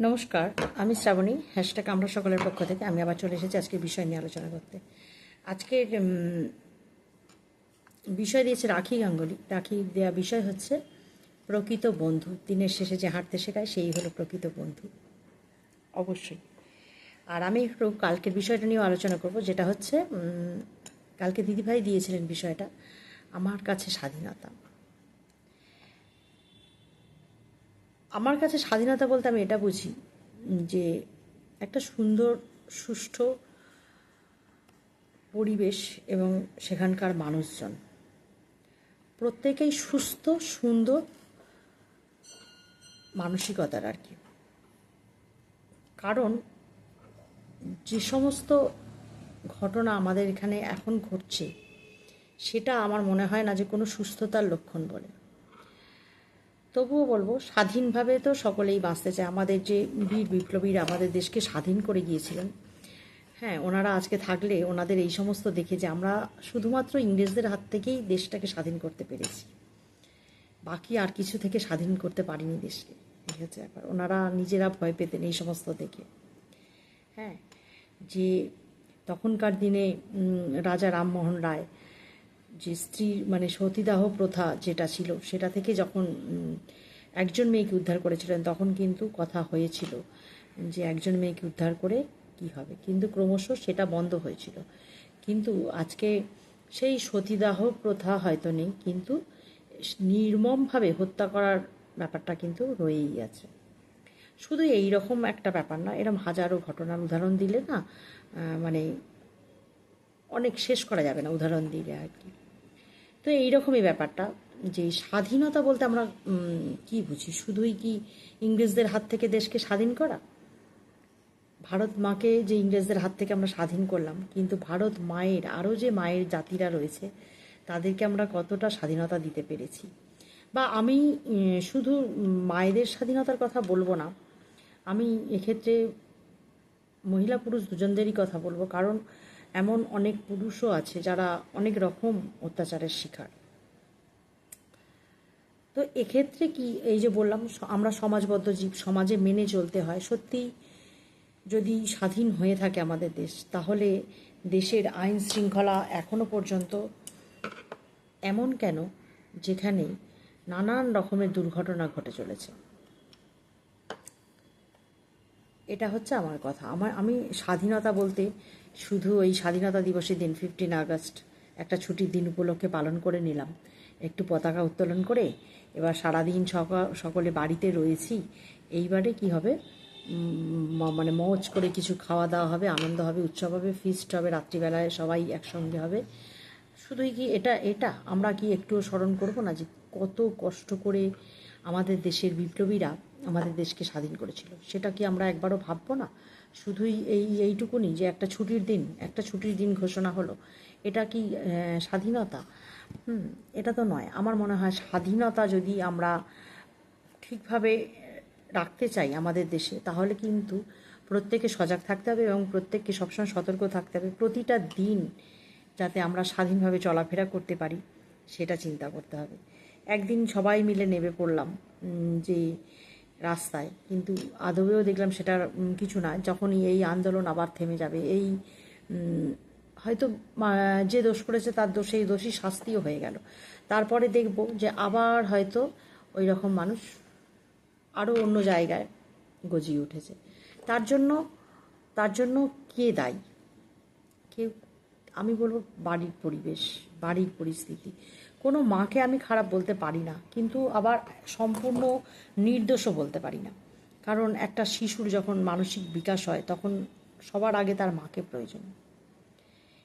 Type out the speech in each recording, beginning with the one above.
নমস্কার, আমি শ্রাবণী হ্যাশট্যাগ আমরা সকলের পক্ষ থেকে, আমি আবার চলে এসেছি আজকে বিষয় নিয়ে আলোচনা করতে। আজকের বিষয় দিয়েছে রাখি গাঙ্গুলি। রাখি দেওয়া বিষয় হচ্ছে প্রকৃত বন্ধু। দিনের শেষে যে হাঁটতে শেখায়, সেই হলো প্রকৃত বন্ধু। অবশ্যই। আর আমি একটু কালকের বিষয়টা নিয়েও আলোচনা করব, যেটা হচ্ছে কালকে দিদিভাই দিয়েছিলেন বিষয়টা, আমার কাছে স্বাধীনতা। আমার কাছে স্বাধীনতা বলতে আমি এটা বুঝি যে একটা সুন্দর, সুষ্ঠু পরিবেশ এবং সেখানকার মানুষজন। প্রত্যেকেই সুস্থ, সুন্দর মানসিকতার আর কি। কারণ যে সমস্ত ঘটনা আমাদের এখানে এখন ঘটছে, সেটা আমার মনে হয় না যে কোনো সুস্থতার লক্ষণ বলে। তবুও বলব, স্বাধীনভাবে তো সকলেই বাঁচতে চায়। আমাদের যে বীর বিপ্লবীরা আমাদের দেশকে স্বাধীন করে গিয়েছিলেন হ্যাঁ ওনারা আজকে থাকলে ওনাদের এই সমস্ত দেখে যে আমরা শুধুমাত্র ইংরেজদের হাত থেকেই দেশটাকে স্বাধীন করতে পেরেছি। বাকি আর কিছু থেকে স্বাধীন করতে পারিনি দেশকে। এই হচ্ছে ব্যাপার। ওনারা নিজেরা ভয় পেতেন এই সমস্ত দেখে। হ্যাঁ যে তখনকার দিনে রাজা রামমোহন রায় যে স্ত্রীর মানে সতীদাহ প্রথা যেটা ছিল, সেটা থেকে যখন একজন মেয়েকে উদ্ধার করেছিলেন, তখন কিন্তু কথা হয়েছিল যে একজন মেয়েকে উদ্ধার করে কি হবে। কিন্তু ক্রমশ সেটা বন্ধ হয়েছিল। কিন্তু আজকে সেই সতীদাহ প্রথা হয়তো নেই, কিন্তু নির্মমভাবে হত্যা করার ব্যাপারটা কিন্তু রয়েই আছে। শুধু এই রকম একটা ব্যাপার না এরকম হাজারো ঘটনার উদাহরণ দিলে না মানে অনেক শেষ করা যাবে না, উদাহরণ দিলে আর কি। তো এইরকমই ব্যাপারটা। যে স্বাধীনতা বলতে আমরা কি বুঝি? শুধুই কি ইংরেজদের হাত থেকে দেশকে স্বাধীন করা? ভারত মাকে যে ইংরেজদের হাত থেকে আমরা স্বাধীন করলাম, কিন্তু ভারত মায়ের আরও যে মায়ের জাতিরা রয়েছে, তাদেরকে আমরা কতটা স্বাধীনতা দিতে পেরেছি? বা আমি শুধু মায়েদের স্বাধীনতার কথা বলব না, আমি এক্ষেত্রে মহিলা পুরুষ দুজনদেরই কথা বলব। কারণ এমন অনেক পুরুষও আছে যারা অনেক রকম অত্যাচারের শিকার। তো এক্ষেত্রে কি এই যে বললাম আমরা সমাজবদ্ধ জীব, সমাজে মেনে চলতে হয়। সত্যি যদি স্বাধীন হয়ে থাকে আমাদের দেশ, তাহলে দেশের আইন শৃঙ্খলা এখনও পর্যন্ত এমন কেন, যেখানে নানান রকমের দুর্ঘটনা ঘটে চলেছে? এটা হচ্ছে আমার কথা। আমার, আমি স্বাধীনতা বলতে শুধু এই স্বাধীনতা দিবসের দিন ফিফটিন আগস্ট একটা ছুটির দিন উপলক্ষে পালন করে নিলাম। একটু পতাকা উত্তোলন করে এবার সারাদিন সকা সকলে বাড়িতে রয়েছি। এইবারে কি হবে? মানে মজ করে কিছু খাওয়া দাওয়া হবে, আনন্দ হবে, উৎসব হবে ফিস্ট হবে, রাত্রিবেলায় সবাই একসঙ্গে হবে। শুধুই কি এটা এটা আমরা কি একটুও স্মরণ করব না যে কত কষ্ট করে আমাদের দেশের বিপ্লবীরা আমাদের দেশকে স্বাধীন করেছিল। সেটা কি আমরা একবারও ভাববো না? শুধুই এই, এইটুকুনি যে একটা ছুটির দিন, একটা ছুটির দিন ঘোষণা হলো, এটা কি স্বাধীনতা? হুম, এটা তো নয়। আমার মনে হয় স্বাধীনতা যদি আমরা ঠিকভাবে রাখতে চাই আমাদের দেশে, তাহলে কিন্তু প্রত্যেকে সজাগ থাকতে হবে এবং প্রত্যেককে সবসময় সতর্ক থাকতে হবে। প্রতিটা দিন যাতে আমরা স্বাধীনভাবে চলাফেরা করতে পারি, সেটা চিন্তা করতে হবে। একদিন সবাই মিলে নেমে পড়লাম যে রাস্তায়। কিন্তু আদবেও দেখলাম সেটা উম, কিছু না। যখনই এই আন্দোলন আবার থেমে যাবে এই হয়তো যে দোষ করেছে তার দোষ সেই দোষী শাস্তিও হয়ে গেল। তারপরে দেখব যে আবার হয়তো ওই রকম মানুষ আরও অন্য জায়গায় গজিয়ে উঠেছে। তার জন্য তার জন্য কে দায়ী? কেউ আমি বলব বাড়ির পরিবেশ বাড়ির পরিস্থিতি। কোনো মাকে আমি খারাপ বলতে পারি না, কিন্তু আবার সম্পূর্ণ নির্দোষও বলতে পারি না। কারণ একটা শিশুর যখন মানসিক বিকাশ হয়, তখন সবার আগে তার মাকে প্রয়োজন।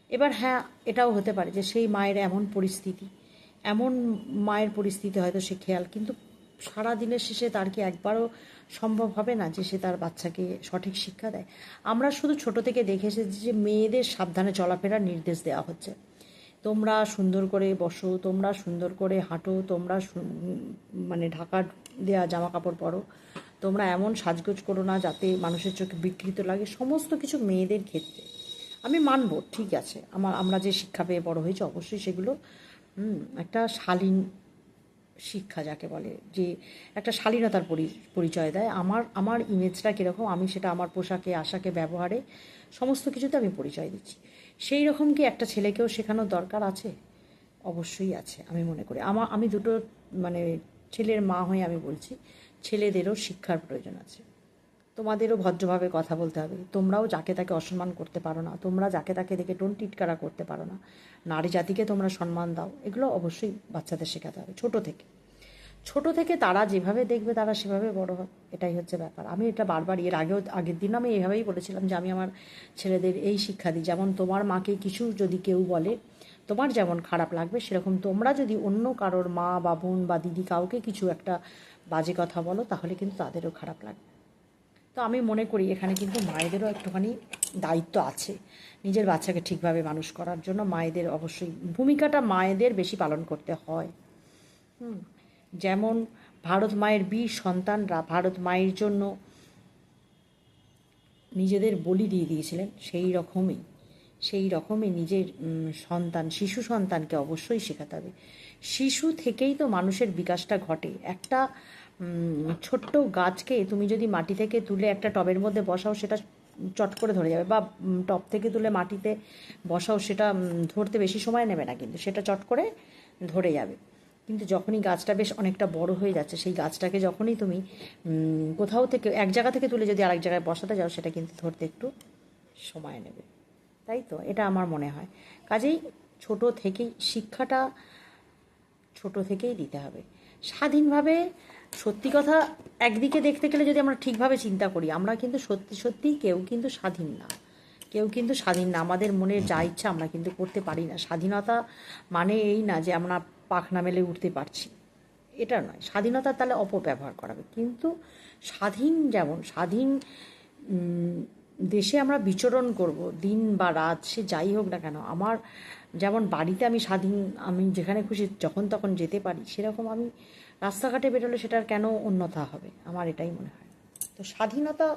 এবার হ্যাঁ এটাও হতে পারে যে সেই মায়ের এমন পরিস্থিতি, এমন মায়ের পরিস্থিতি হয়তো সে খেয়াল, কিন্তু সারা দিনের শেষে তার কি একবারও সম্ভব হবে না যে সে তার বাচ্চাকে সঠিক শিক্ষা দেয়? আমরা শুধু ছোট থেকে দেখে এসেছি যে মেয়েদের সাবধানে চলাফেরার নির্দেশ দেওয়া হচ্ছে। তোমরা সুন্দর করে বসো, তোমরা সুন্দর করে হাঁটো, তোমরা মানে ঢাকা দেওয়া জামা কাপড় পরো। তোমরা এমন সাজগোজ করো না যাতে মানুষের চোখে বিকৃত লাগে, সমস্ত কিছু মেয়েদের ক্ষেত্রে। আমি মানব, ঠিক আছে। আমার আমরা যে শিক্ষা পেয়ে বড় হয়েছি, অবশ্যই সেগুলো একটা শালীন শিক্ষা যাকে বলে, যে একটা শালীনতার পরি- পরিচয় দেয়। আমার আমার ইমেজটা কীরকম, আমি সেটা আমার পোশাকে, আশাকে, ব্যবহারে, সমস্ত কিছুতে আমি পরিচয় দিচ্ছি। সেই রকম কি একটা ছেলেকেও শেখানোর দরকার আছে? অবশ্যই আছে, আমি মনে করি। আমার আমি দুটো মানে ছেলের মা হয়ে আমি বলছি, ছেলেদেরও শিক্ষার প্রয়োজন আছে। তোমাদেরও ভদ্রভাবে কথা বলতে হবে। তোমরাও যাকে তাকে অসম্মান করতে পারো না, তোমরা যাকে তাকে দেখে টোন টিটকারা করতে পারো না, নারী জাতিকে তোমরা সম্মান দাও, এগুলো অবশ্যই বাচ্চাদের শেখাতে হবে, ছোট থেকে। ছোট থেকে তারা যেভাবে দেখবে তারা সেভাবে বড় হবে এটাই হচ্ছে ব্যাপার। আমি এটা বারবার এর আগেও, আগের দিন আমি এইভাবেই বলেছিলাম যে আমি আমার ছেলেদের এই শিক্ষা দিই। যেমন তোমার মাকে কিছু যদি কেউ বলে, তোমার যেমন খারাপ লাগবে সেরকম তোমরা যদি অন্য কারোর মা বা বোন বা দিদি কাউকে কিছু একটা বাজে কথা বলো, তাহলে কিন্তু তাদেরও খারাপ লাগবে। তো আমি মনে করি এখানে কিন্তু মায়েদেরও একটুখানি দায়িত্ব আছে নিজের বাচ্চাকে ঠিকভাবে মানুষ করার জন্য। মায়েদের অবশ্যই ভূমিকাটা মায়েদের বেশি পালন করতে হয়। হুম। যেমন ভারত মায়ের বীর সন্তানরা ভারত মায়ের জন্য নিজেদের বলি দিয়ে দিয়েছিলেন, সেই রকমই সেই রকমই নিজের সন্তান, শিশু সন্তানকে অবশ্যই শেখাতে হবে। শিশু থেকেই তো মানুষের বিকাশটা ঘটে। একটা ছোট্ট গাছকে তুমি যদি মাটি থেকে তুলে একটা টবের মধ্যে বসাও, সেটা চট করে ধরে যাবে, বা টব থেকে তুলে মাটিতে বসাও, সেটা ধরতে বেশি সময় নেবে না কিন্তু, সেটা চট করে ধরে যাবে। কিন্তু যখনই গাছটা বেশ অনেকটা বড় হয়ে যাচ্ছে, সেই গাছটাকে যখনই তুমি কোথাও থেকে, এক জায়গা থেকে তুলে যদি আরেক জায়গায় বসাতে যাও, সেটা কিন্তু ধরতে একটু সময় নেবে। তাই তো? এটা আমার মনে হয়। কাজেই ছোট থেকেই শিক্ষাটা ছোট থেকেই দিতে হবে। স্বাধীনভাবে সত্যি কথা একদিকে দেখতে গেলে যদি আমরা ঠিকভাবে চিন্তা করি, আমরা কিন্তু সত্যি সত্যিই কেউ কিন্তু স্বাধীন না। কেউ কিন্তু স্বাধীন না। আমাদের মনে যা ইচ্ছা আমরা কিন্তু করতে পারি না। স্বাধীনতা মানে এই না যে আমরা পাখনা মেলে উঠতে পারছি। এটা নয়। স্বাধীনতা তাহলে অপব্যবহার করাবে কিন্তু স্বাধীন যেমন, স্বাধীন দেশে আমরা বিচরণ করব, দিন বা রাত, সে যাই হোক না কেন, আমার যেমন বাড়িতে আমি স্বাধীন, আমি যেখানে খুশি, যখন তখন যেতে পারি, সেরকম আমি রাস্তাঘাটে বেরোলে সেটার কেন অন্যথা হবে? আমার এটাই মনে হয়। তো স্বাধীনতা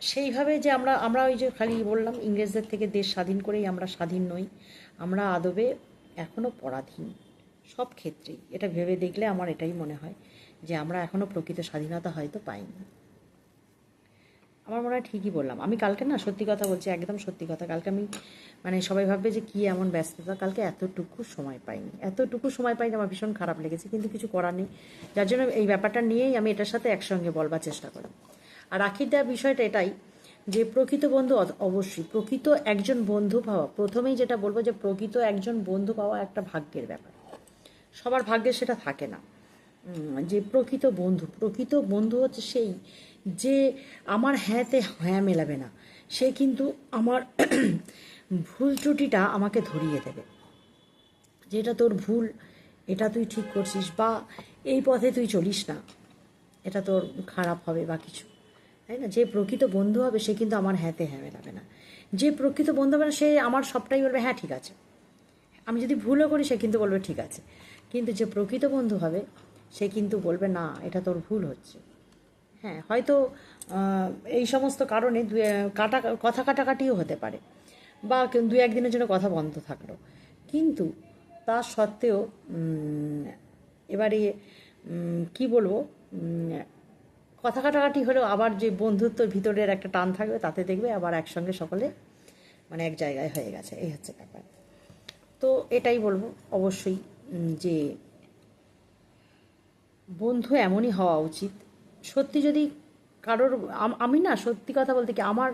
সেইভাবে যে আমরা আমরা ওই যে খালি বললাম, ইংরেজদের থেকে দেশ স্বাধীন করেই আমরা স্বাধীন নই। আমরা আদবে এখনও পরাধীন। সব ক্ষেত্রেই। এটা ভেবে দেখলে আমার এটাই মনে হয় যে আমরা এখনও প্রকৃত স্বাধীনতা হয়তো পাইনি। আমার মনে হয় ঠিকই বললাম। আমি কালকে না সত্যি কথা বলছি, একদম সত্যি কথা। কালকে আমি মানে সবাই ভাববে যে কী এমন ব্যস্ততা, কালকে এতটুকু সময় পাইনি। এতটুকু সময় পাইনি আমার ভীষণ খারাপ লেগেছে, কিন্তু কিছু করার নেই। যার জন্য এই ব্যাপারটা নিয়েই আমি এটার সাথে একসঙ্গে বলবার চেষ্টা করি। আর রাখির দেওয়া বিষয়টা এটাই যে প্রকৃত বন্ধু অবশ্যই প্রকৃত একজন বন্ধু পাওয়া, প্রথমেই যেটা বলব যে প্রকৃত একজন বন্ধু পাওয়া একটা ভাগ্যের ব্যাপার। সবার ভাগ্যে সেটা থাকে না। যে প্রকৃত বন্ধু প্রকৃত বন্ধু হচ্ছে সেই যে আমার হ্যাঁতে হ্যাঁ মেলাবে না, সে কিন্তু আমার ভুল ত্রুটিটা আমাকে ধরিয়ে দেবে। যেটা তোর ভুল, এটা তুই ঠিক করছিস বা এই পথে তুই চলিস না, এটা তোর খারাপ হবে বা কিছু, তাই না? যে প্রকৃত বন্ধু হবে সে কিন্তু আমার হ্যাঁতে হ্যাঁ মেলাবে না। যে প্রকৃত বন্ধু হবে না, সে আমার সবটাই বলবে হ্যাঁ ঠিক আছে। আমি যদি ভুলও করি, সে কিন্তু বলবে ঠিক আছে। কিন্তু যে প্রকৃত বন্ধু হবে, সে কিন্তু বলবে, না, এটা তোর ভুল হচ্ছে। হ্যাঁ হয়তো এই সমস্ত কারণে দু কাটা, কথা কাটাকাটিও হতে পারে। বা দু একদিনের জন্য কথা বন্ধ থাকল। কিন্তু তা সত্ত্বেও এবারে কি বলব কথা কাটাকাটি হলেও আবার যে বন্ধুত্বর ভিতরের একটা টান থাকবে, তাতে দেখবে আবার একসঙ্গে সকলে মানে এক জায়গায় হয়ে গেছে। এই হচ্ছে ব্যাপার। তো এটাই বলব অবশ্যই যে বন্ধু এমনই হওয়া উচিত। সত্যি যদি কারোর, আমি না সত্যি কথা বলতে কি আমার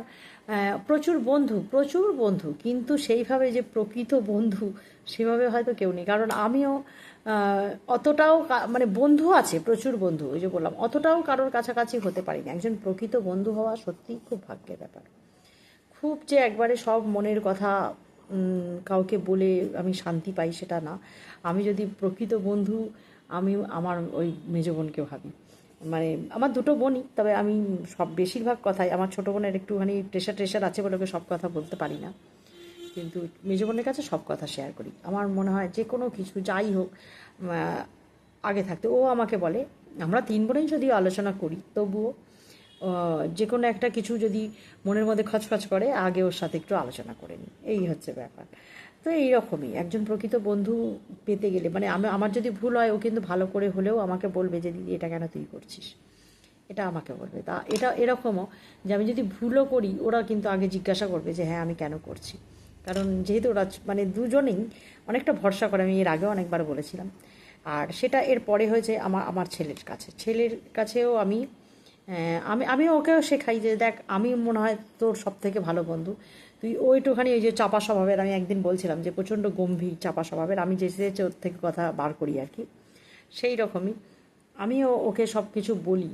প্রচুর বন্ধু প্রচুর বন্ধু, কিন্তু সেইভাবে যে প্রকৃত বন্ধু সেভাবে হয়তো কেউ নেই। কারণ আমিও অতটাও মানে বন্ধু আছে, প্রচুর বন্ধু, ওই যে বললাম, অতটাও কারোর কাছাকাছি হতে পারি না একজন প্রকৃত বন্ধু হওয়া সত্যিই খুব ভাগ্যের ব্যাপার। খুব যে একবারে সব মনের কথা কাউকে বলে আমি শান্তি পাই সেটা না। আমি যদি প্রকৃত বন্ধু, আমি আমার ওই মেজ বোনকে ভাবি। মানে আমার দুটো বোনই, তবে আমি সব বেশিরভাগ কথাই, আমার ছোটো বোনের একটুখানি প্রেশার ট্রেশার আছে বলে ওকে সব কথা বলতে পারি না। কিন্তু মেজ বোনের কাছে সব কথা শেয়ার করি। আমার মনে হয় যে কোনো কিছু যাই হোক আগে থাকতে ও আমাকে বলে, আমরা তিন বোনেই যদিও আলোচনা করি, তবুও যে কোনো একটা কিছু যদি মনের মধ্যে খচখচ করে, আগে ওর সাথে একটু আলোচনা করে নিই। এই হচ্ছে ব্যাপার। তো এইরকমই একজন প্রকৃত বন্ধু পেতে গেলে মানে আমি, আমার যদি ভুল হয়, ও কিন্তু ভালো করে হলেও আমাকে বলবে যে, দিদি, এটা কেন তুই করছিস? এটা আমাকে বলবে। তা এটা এরকমও যে, আমি যদি ভুলও করি, ওরা কিন্তু আগে জিজ্ঞাসা করবে যে হ্যাঁ আমি কেন করছি? কারণ যেহেতু ওরা মানে দুজনেই অনেকটা ভরসা করে, আমি এর আগেও অনেকবার বলেছিলাম। আর সেটা এর পরে হয়েছে আমার আমার ছেলের কাছে। ছেলের কাছেও আমি আমি আমি ওকেও শেখাই যে, দেখ, আমি মনে হয় তোর সব থেকে ভালো বন্ধু। তুই ওইটুখানি ওই যে চাপা স্বভাবের, আমি একদিন বলছিলাম যে, প্রচণ্ড গম্ভীর চাপা স্বভাবের, আমি যে ওর থেকে কথা বার করি আর কি, সেই রকমই। আমিও ওকে সব কিছু বলি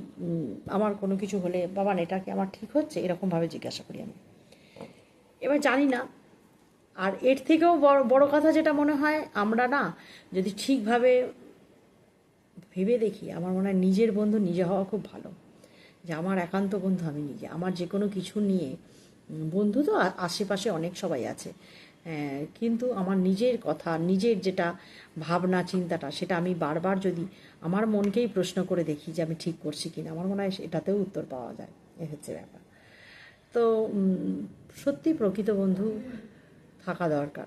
আমার কোনো কিছু হলে, বাবা, এটা কি আমার ঠিক হচ্ছে? এরকমভাবে জিজ্ঞাসা করি আমি। এবার জানি না, আর এর থেকেও বড় বড় কথা যেটা মনে হয়, আমরা না যদি ঠিকভাবে ভেবে দেখি, আমার মনে হয় নিজের বন্ধু নিজে হওয়া খুব ভালো। যে আমার একান্ত বন্ধু আমি নিজে। আমার যে কোনো কিছু নিয়ে বন্ধু তো আশেপাশে অনেক সবাই আছে। কিন্তু আমার নিজের কথা, নিজের যেটা ভাবনা, চিন্তাটা, সেটা আমি বারবার যদি আমার মনকেই প্রশ্ন করে দেখি যে আমি ঠিক করছি কিনা, আমার মনে হয় এটাতেও উত্তর পাওয়া যায়। এ হচ্ছে ব্যাপার। তো সত্যি প্রকৃত বন্ধু থাকা দরকার।